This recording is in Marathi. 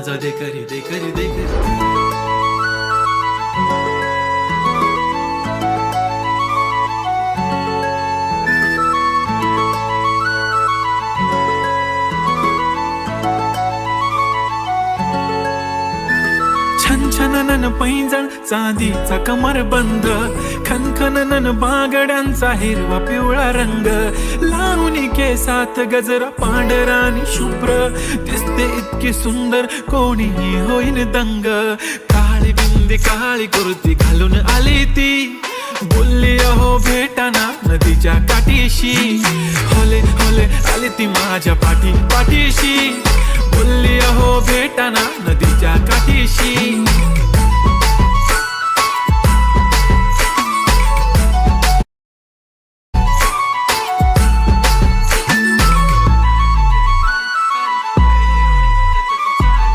जाऊ दे करी दे करी दे करी छन पैंजण चांदीचा कमर बंद. खनखननन बागड्यांचा हिरवा पिवळा रंग. लावणी केसात गजरा पांढरा आणि शुभ्र. दिसते इतकी सुंदर कोणीही होईन दंग. काळी बिंदी काळी कुर्ती घालून आली ती. बोलली अहो भेटाना नदीच्या काठीशी. होले होले आली ती माझ्या पाठी पाठीशी बोलली अहो भेटाना नदीच्या काठीशी.